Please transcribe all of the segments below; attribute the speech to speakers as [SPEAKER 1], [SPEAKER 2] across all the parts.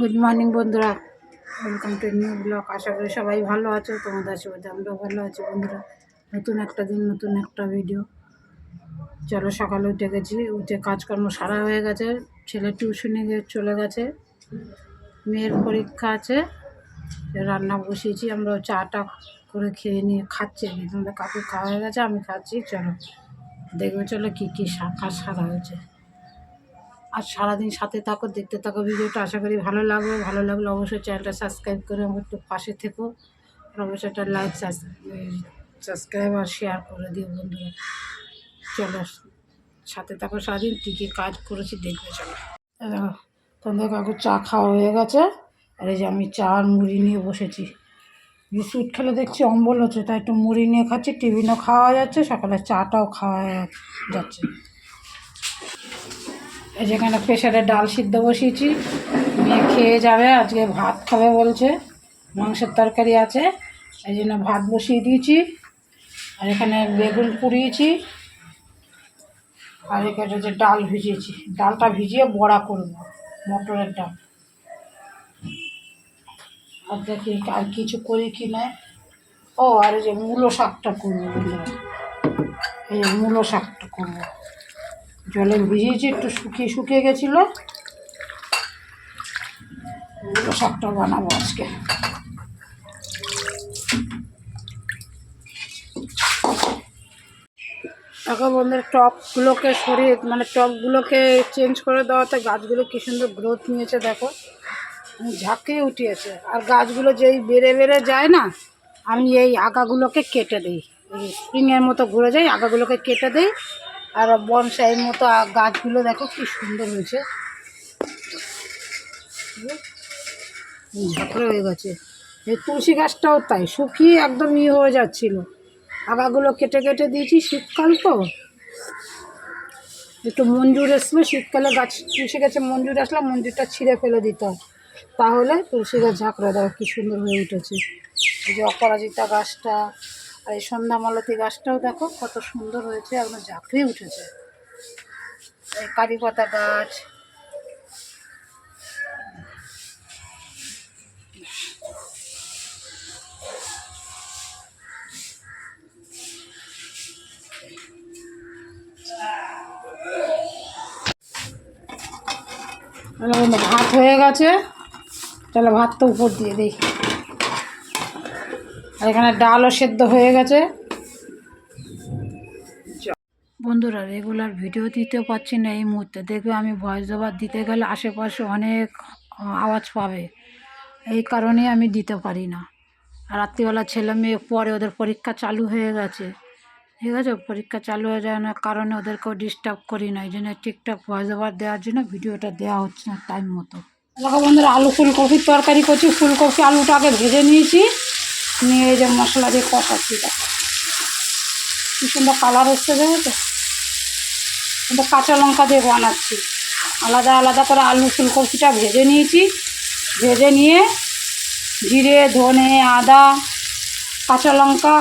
[SPEAKER 1] Good morning বন্ধুরা। Welcome to new blog আশা করি সবাই ভালো আছো, তোমাদের আশীর্বাদে আমরাও ভালো আছি, বন্ধুরা। নতুন একটা দিন, নতুন একটা ভিডিও চলো সকালে উঠে গেছি। উঠে কাজকর্ম সারা হয়ে গেছে। ছেলে টিউশনে গিয়ে চলে গেছে। মেয়ের পরীক্ষা আছে। রান্না বসিয়েছি। আমরা চাটা করে খেয়ে নিয়ে খাচ্ছি। তোমাদের কাকু খাওয়া হয়ে গেছে, আমি খাচ্ছি। চলো, দেখবে চলো কী কী কাজ সারা হয়েছে। আর সারাদিন সাথে থাকো, দেখতে থাকো ভিডিওটা। আশা করি ভালো লাগবে। ভালো লাগলে অবশ্যই চ্যানেলটা সাবস্ক্রাইব করে আমার একটু পাশে থেকো। অবশ্যই একটা লাইক সাবস্ক্রাইব আর শেয়ার করে দিও বন্ধুরা। চলো, সাথে থাকো সারাদিন। কী কী কাজ করেছি দেখবে চলো। দেখো, তোমাদের কাকু চা খাওয়া হয়ে গেছে। আর এই যে আমি চা আর মুড়ি নিয়ে বসেছি। বিস্কুট খেলে দেখছি অম্বল হচ্ছে, তাই একটু মুড়ি নিয়ে খাচ্ছি। টিফিনও খাওয়া যাচ্ছে, সকালে চাটাও খাওয়া যাচ্ছে। যেখানে প্রেশারে ডাল সিদ্ধ বসিয়েছি। মেয়ে খেয়ে যাবে, আজকে ভাত খাবে বলছে। মাংসের তরকারি আছে, এই জন্য ভাত বসিয়ে দিয়েছি। আর এখানে বেগুন পুড়িয়েছি। আর এখানে যে ডাল ভিজিয়েছি, ডালটা ভিজিয়ে বড়া করব, মটরের ডাল। আর দেখি আর কিছু করি কি না। ও, আর যে মূলো শাকটা করব এই মূলো শাকটা করব। জলে ভিজিয়েছি একটু শুকিয়ে শুকিয়ে গেছিল শাকটা বানাবো আজকে। এখন বন্ধুর, টপগুলোকে সরিয়ে মানে টপগুলোকে চেঞ্জ করে দেওয়াতে গাছগুলো কী সুন্দর গ্রোথ নিয়েছে, দেখো। ঝাঁকিয়ে উঠিয়েছে। আর গাছগুলো যেই বেড়ে বেড়ে যায় না, আমি এই আগাগুলোকে কেটে দিই। স্প্রিংয়ের মতো ঘুরে যাই, আগাগুলোকে কেটে দিই। আর বনসাইয়ের মতো গাছগুলো দেখো কি সুন্দর হয়েছে। ঝাঁকড়া হয়ে গেছে। এই তুলসী গাছটাও তাই, শুকিয়ে একদম ইয়ে হয়ে যাচ্ছিল। আগাগুলো কেটে কেটে দিয়েছি, শীতকাল তো। একটু মঞ্জুর আসলে শীতকালে গাছ তুলসী গাছে মঞ্জুর আসলে মঞ্জুরটা ছিঁড়ে ফেলে দিতে তাহলে তুলসী গাছ ঝাঁকড়া দেওয়া কি সুন্দর হয়ে উঠেছে। এই যে অপরাজিতা গাছটা আর এই সন্ধ্যামালতী গাছটাও দেখো, কত সুন্দর হয়েছে একদম ঝাঁকড়ে উঠেছে। এই কারি পাতা গাছ। ভাত হয়ে গেছে, তাহলে ভাতটা উপর দিয়ে দিই। এখানে ডালও সেদ্ধ হয়ে গেছে। বন্ধুরা রেগুলার ভিডিও দিতেও পারছি না এই মুহূর্তে। দেখবে আমি ভয়েস ওভার দিতে গেলে আশেপাশে অনেক আওয়াজ পাবে। এই কারণে আমি দিতে পারি না। রাত্রিবেলা ছেলে মেয়ে পরে ওদের পরীক্ষা চালু হয়ে গেছে। ঠিক আছে? পরীক্ষা চালু হয়ে যাওয়ার কারণে ওদেরকেও ডিস্টার্ব করি না। এই জন্য ঠিকঠাক ভয়েস ওভার দেওয়ার জন্য ভিডিওটা দেওয়া হচ্ছে না টাইম মতো। দেখো বন্ধুরা, আলু ফুলকপির তরকারি করছি। ফুলকপি আলুটা আগে ভেজে নিয়েছি। নিয়ে যে মশলা দিয়ে কষাচ্ছি, দেখো। কি সুন্দর কালার এসছে দেখেছ কিন্তু কাঁচা লঙ্কা দিয়ে বানাচ্ছি। আলাদা আলাদা করে আলু ফুলকপিটা ভেজে নিয়েছি। ভেজে নিয়ে জিরে, ধনে, আদা, কাঁচা লঙ্কা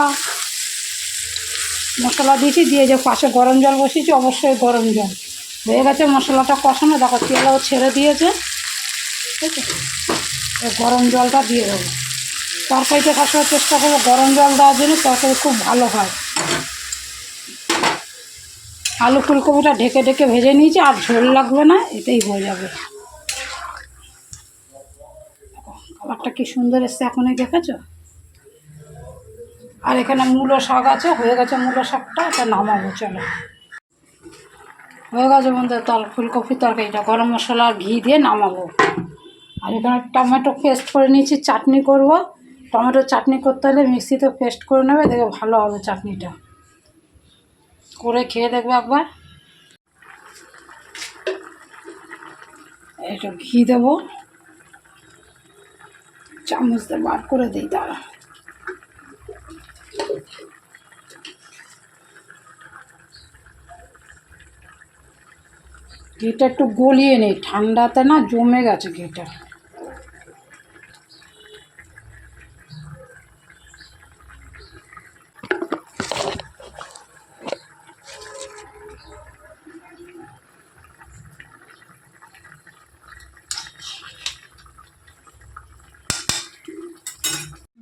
[SPEAKER 1] মশলা দিয়েছি, দিয়ে যে পাশে গরম জল বসিয়েছি, অবশ্যই গরম জল। হয়ে গেছে মশলাটা কষানো। দেখো তেলও ছেড়ে দিয়েছে। ঠিক আছে? গরম জলটা দিয়ে দেবো। তরকারিতে সবসময় চেষ্টা করব, গরম জল দেওয়ার জন্য তরকারি খুব ভালো হয়। আলু ফুলকপিটা ঢেকে ঢেকে ভেজে নিয়েছি, আর ঝোল লাগবে না এটাই হয়ে যাবে। কালারটা কি সুন্দর এসছে এখনই দেখেছ? আর এখানে মূলো শাক আছে, হয়ে গেছে মূলো শাকটা, এটা নামাবো, চলো। হয়ে গেছে বন্ধু তল ফুলকপি তরকারিটা, গরম মশলা আর ঘি দিয়ে নামাবো। আর এখানে টমেটো পেস্ট করে নিয়েছি, চাটনি করব। টমেটো চাটনি করতে হলে মিক্সিতে পেস্ট করে নেবে, দেখবে ভালো হবে চাটনিটা। করে খেয়ে দেখবে একবার। একটু ঘি দেবো। চামচ দিয়ে বার করে দিই তারা। ঘিটা একটু গলিয়ে নেই, ঠান্ডাতে না জমে গেছে ঘিটা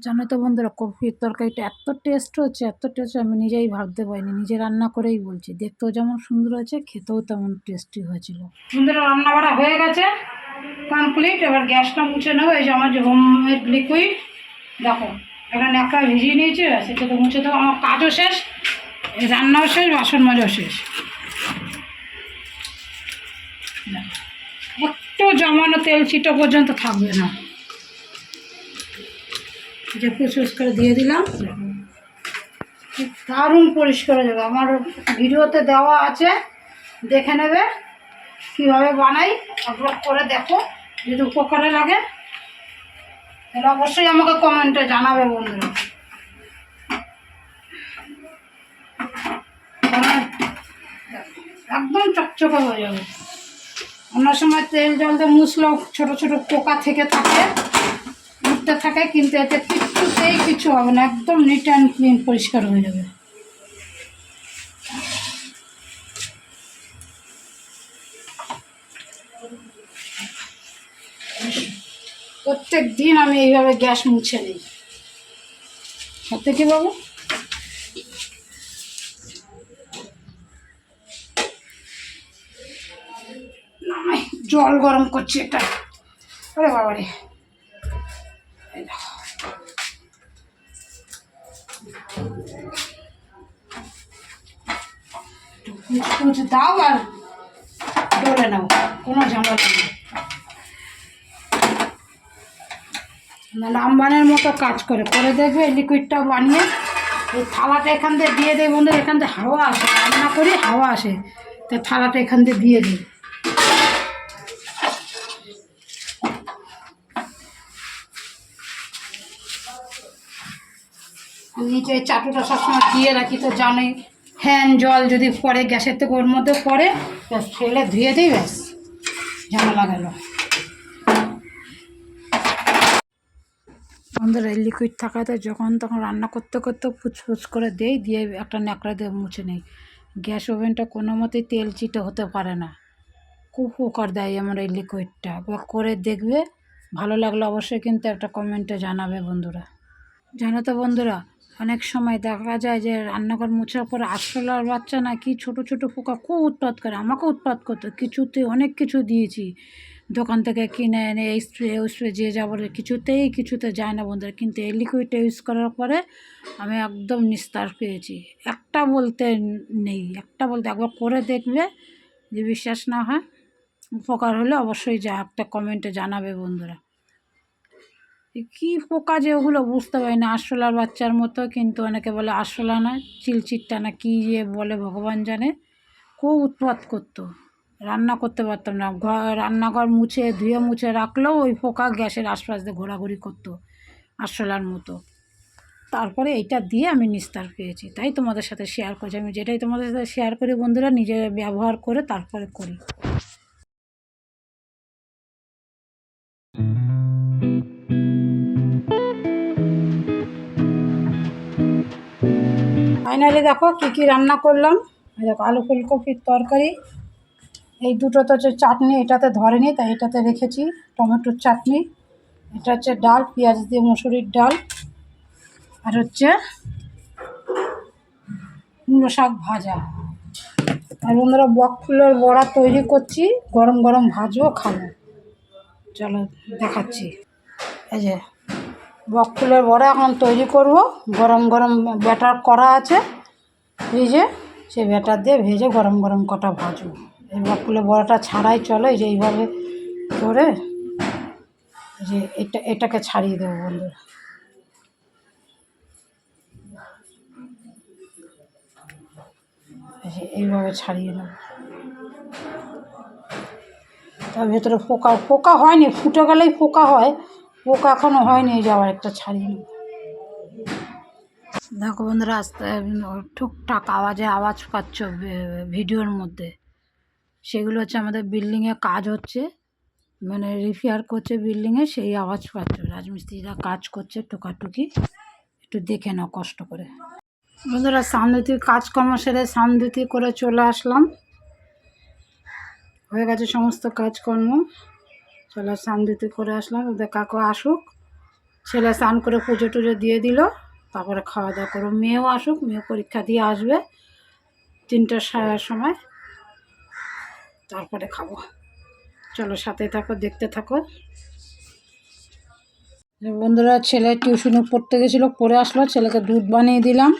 [SPEAKER 1] জানো তো বন্ধুরা কপির তরকারিটা এত টেস্ট হচ্ছে, এত টেস্ট আমি নিজেই ভাবতে পারিনি, নিজে রান্না করেই বলছি। দেখতেও যেমন সুন্দর হয়েছে, খেতেও তেমন টেস্টি হয়েছিল। সুন্দর রান্না বাড়া হয়ে গেছে কমপ্লিট এবার গ্যাসটা মুছে নেব, এই যে আমার যে হোমমেড লিকুইড দেখো, একটা ন্যাকড়া ভিজিয়ে নিয়েছে সেটা তো মুছে দেবো। আমার কাজও শেষ, রান্নাও শেষ, বাসন মাজাও শেষ। একটু জমানো তেল ছিটো পর্যন্ত থাকবে না। যে ফুসফুস করে দিয়ে দিলাম। দারুণ পরিষ্কার হয়ে যাবে। আমার ভিডিওতে দেওয়া আছে, দেখে নেবে। কীভাবে বানাই আপলোড করে দেখো, যদি উপকারে লাগে। তাহলে অবশ্যই আমাকে কমেন্টে জানাবে বন্ধুরা। একদম চকচকে হয়ে যাবে। অন্য সময় তেল জল দিয়ে মুছলেও ছোটো ছোটো পোকা থেকে থাকে। উঠতে থাকে, কিন্তু এতে কিছুতেই কিছু হবে না, একদম নিট অ্যান্ড ক্লিন পরিষ্কার হয়ে যাবে। প্রত্যেক দিন আমি এইভাবে গ্যাস মুছে নিই। সাথে কি বাবু? জল গরম করছি এটা। ওরে বাবা একটু দাও আর ডলে নাও, কোনো ঝামেলা নেই। নাহলে আমবানের মতো কাজ করে করে দেখবে লিকুইডটা বানিয়ে এই থালাটা এখান দিয়ে দিয়ে দেয় বন্ধু, এখান দিয়ে হাওয়া আসে, রান্না করি হাওয়া আসে, তো থালাটা এখান দিয়ে দিয়ে দিই। নিচে চাটুটা সবসময় দিয়ে রাখি, তো জানোই ফ্যান, জল যদি পড়ে, গ্যাসের থেকে ওর মধ্যে ব্যাস ফেলে ধুয়ে দিই ব্যাস, ঝামেলা গেল বন্ধুরা, এই লিকুইড থাকাতে যখন তখন রান্না করতে করতে ফুচফুচ করে দেই, দিয়ে একটা ন্যাকড়া দিয়ে মুছে নেই। গ্যাস ওভেনটা কোনো মতেই তেল চিটে হতে পারে না। খুব উপকার দেয় আমার এই লিকুইডটা একবার করে দেখবে, ভালো লাগলে অবশ্যই কিন্তু একটা কমেন্টে জানাবে বন্ধুরা। জানো তো বন্ধুরা অনেক সময় দেখা যায় যে রান্নাঘর মোছার পরে আরশোলার বাচ্চা না কি ছোট ছোট পোকা খুব উৎপাত করে আমাকে উৎপাত করতো। কিছুতে অনেক কিছু দিয়েছি। দোকান থেকে কিনে এনে এই স্প্রে ওই স্প্রে যে যাব কিছুতেই কিছুতে যায় না বন্ধুরা। কিন্তু এই লিকুইডটা ইউজ করার পরে আমি একদম নিস্তার পেয়েছি। একটা বলতে নেই, একটা বলতে একবার করে দেখবে যে বিশ্বাস না হয়, উপকার হলে অবশ্যই যা একটা কমেন্টে জানাবে বন্ধুরা। কী পোকা যে ওগুলো বুঝতে পারি না। আরশোলার বাচ্চার মতো কিন্তু অনেকে বলে আরশোলা না, চিলচিটটা না, কী যে বলে ভগবান জানে। খুব উৎপাত করতো, রান্না করতে পারতাম না। ঘর রান্নাঘর মুছে, ধুয়ে মুছে রাখলেও ওই পোকা গ্যাসের আশপাশ দিয়ে ঘোরাঘুরি করতো আরশোলার মতো। তারপরে এইটা দিয়ে আমি নিস্তার পেয়েছি। তাই তোমাদের সাথে শেয়ার করছি। আমি যেটাই তোমাদের সাথে শেয়ার করি বন্ধুরা, নিজে ব্যবহার করে তারপরে করি। ফাইনালি দেখো কী কী রান্না করলাম। দেখো আলু ফুলকপির তরকারি। এই দুটো তো হচ্ছে চাটনি, এটাতে ধরেনি, তাই এটাতে রেখেছি টমেটোর চাটনি। এটা হচ্ছে ডাল, পেঁয়াজ দিয়ে মুসুরির ডাল। আর হচ্ছে মূলো শাক ভাজা। আর বন্ধুরা, বক ফুলের বড়া তৈরি করছি, গরম গরম ভাজও খাব। চলো দেখাচ্ছি। এই যে বক ফুলের বড়া এখন তৈরি করব। গরম গরম ব্যাটার করা আছে। ভেজে সেই ব্যাটার দিয়ে ভেজে গরম গরম কটা ভাজবো। এই বক ফুলের বড়াটা ছাড়াই চলে যে এইভাবে করে যে এটা, এটাকে ছাড়িয়ে দেবো বন্ধুরা। এইভাবে ছাড়িয়ে নেব। তার ভেতরে পোকা পোকা হয়নি, ফুটে গেলেই পোকা হয়। পোকা এখনও হয়নি এই যে আবার একটা ছাড়িয়ে নেব দেখো বন্ধুরা, আস্তে টুকটাক আওয়াজে আওয়াজ পাচ্ছ ভিডিওর মধ্যে। সেগুলো হচ্ছে আমাদের বিল্ডিংয়ে কাজ হচ্ছে মানে রিপেয়ার করছে বিল্ডিংয়ে, সেই আওয়াজ পাচ্ছ। রাজমিস্ত্রিরা কাজ করছে টুকাটুকি, একটু দেখে নাও কষ্ট করে। বন্ধুরা সামনেতির কাজকর্ম সেরে সামনেতি করে চলে আসলাম। হয়ে গেছে সমস্ত কাজকর্ম। চলো দিতে করে আসলাম, ওদের কাকু আসুক। ছেলে স্নান করে পুজো টুজো দিয়ে দিল, তারপরে খাওয়া দাওয়া করো। মেয়েও আসুক, মেয়ে পরীক্ষা দিয়ে আসবে তিনটার সা- সময়। তারপরে খাব। চলো সাথে থাকো, দেখতে থাকো। বন্ধুরা, ছেলে টিউশনে পড়তে গেছিল, পড়ে আসলো, ছেলেকে দুধ বানিয়ে দিলাম।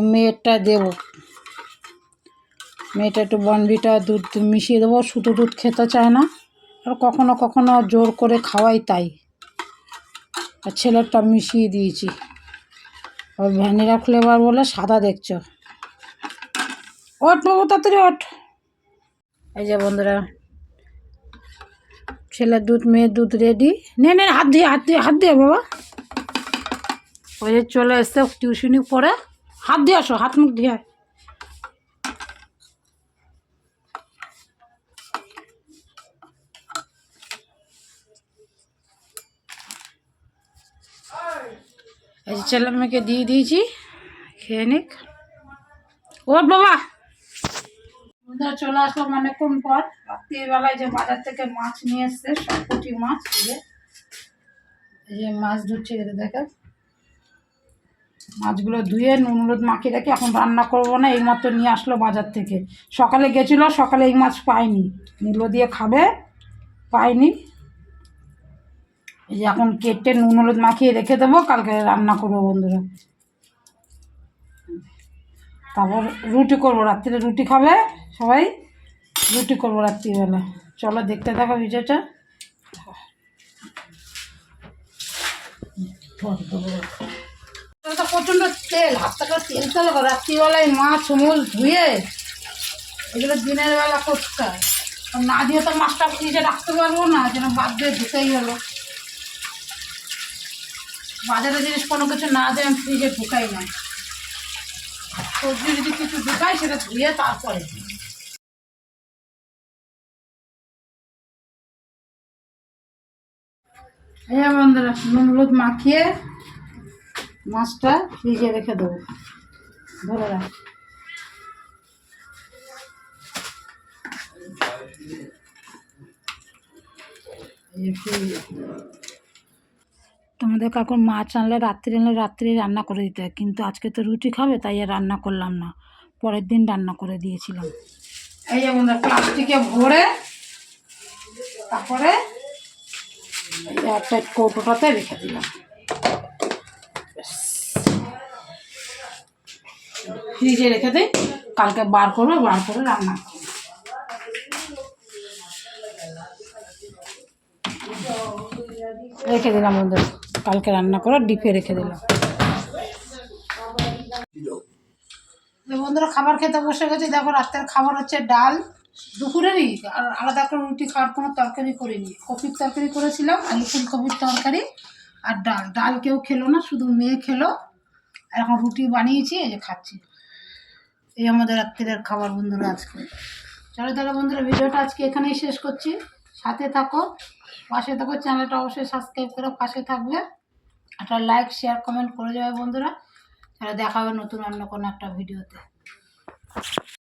[SPEAKER 1] মেয়েরটা দেবো। মেয়েটা একটু বনভিটা দুধ মিশিয়ে দেবো, শুধু দুধ খেতে চায় না। আর কখনো কখনো জোর করে খাওয়াই তাই। আর ছেলেরটা মিশিয়ে দিয়েছি। আর ভ্যানিলা ফ্লেভার বলে সাদা দেখছ। ওট বাবু, তাড়াতাড়ি ওঠ। এই যে বন্ধুরা, ছেলের দুধ, মেয়ের দুধ রেডি নে নে, হাত দিয়ে হাত দিয়ে হাত দিয়ে বাবা। ওই যে চলে এসছে টিউশনি পড়ে। হাত দিয়ে আসো, হাত মুখ দিয়ে ছেলে মেয়েকে দিয়ে দিয়েছি খেয়ে নিক ওর বাবা বন্ধুরা চলে আসলাম অনেকক্ষণ পর রাত্রিবেলায় যে বাজার থেকে মাছ নিয়ে এসছে সব পুঁটি মাছ এই যে মাছ ধুচ্ছে দেখে মাছগুলো ধুয়ে নুন হলুদ মাখিয়ে রেখে এখন রান্না করব না এই মাত্র নিয়ে আসলো বাজার থেকে সকালে গেছিল সকালে এই মাছ পাইনি নিলো দিয়ে খাবে পাইনি এই যে এখন কেটে নুন, হলুদ মাখিয়ে রেখে দেবো, কালকে রান্না করব বন্ধুরা। তারপর রুটি করব, রাত্রিরে রুটি খাবে সবাই, রুটি করব রাত্রিবেলা। চলো দেখতে থাকো ভিডিওটা। প্রচণ্ড তেল হাতটা তেল তেল রাত্রিবেলায় মাছ মূল ধুয়ে, এগুলো দিনের বেলা করতে হয়। না দিয়ে তো মাছটা ফ্রিজে রাখতে পারব না, যেন বাদ দিয়ে ঢুকেই হলো। বাজারে জিনিস কোনো কিছু না দেয়, আমি ফ্রিজে ঢুকাই না। সবজি যদি কিছু ঢুকাই, সেটা ধুয়ে তারপরে এই যে বন্ধুরা, নুন, হলুদ মাখিয়ে মাছটা ফ্রিজে রেখে দেবো। ধরে রাখ। তোমাদের কাকুর মাছ আনলে রাত্রি আনলে রাত্রি রান্না করে দিতে হয় কিন্তু আজকে তো রুটি খাবে, তাই আর রান্না করলাম না। পরের দিন রান্না করে দিয়েছিলাম। এই যে প্লাস্টিকে ভরে তারপরে একটা কৌটোটাতে রেখে দিলাম। ফ্রিজে রেখে দিই, কালকে বার করব, বার করে রান্না রেখে দিলাম বন্ধুরা। কালকে রান্না করে, ডিপে রেখে দিলাম বন্ধুরা, খাবার খেতে বসে গেছি। দেখো রাতের খাবার হচ্ছে ডাল দুপুরেরই। আর আলাদা করে রুটি খাওয়ার কোনো তরকারি করিনি। কপির তরকারি করেছিলাম, আলু ফুলকপির তরকারি আর ডাল। ডাল কেউ খেলো না, শুধু মেয়ে খেলো। আর এখন রুটি বানিয়েছি, এই যে খাচ্ছি। এই আমাদের রাত্রির খাবার বন্ধুরা আজকে। চলো তাহলে বন্ধুরা, ভিডিওটা আজকে এখানেই শেষ করছি। সাথে থাকো, পাশে থাকো, চ্যানেলটা অবশ্যই সাবস্ক্রাইব করে পাশে থাকবে। একটা লাইক শেয়ার কমেন্ট করে যাবে বন্ধুরা। তাহলে দেখা হবে নতুন অন্য কোনো একটা ভিডিওতে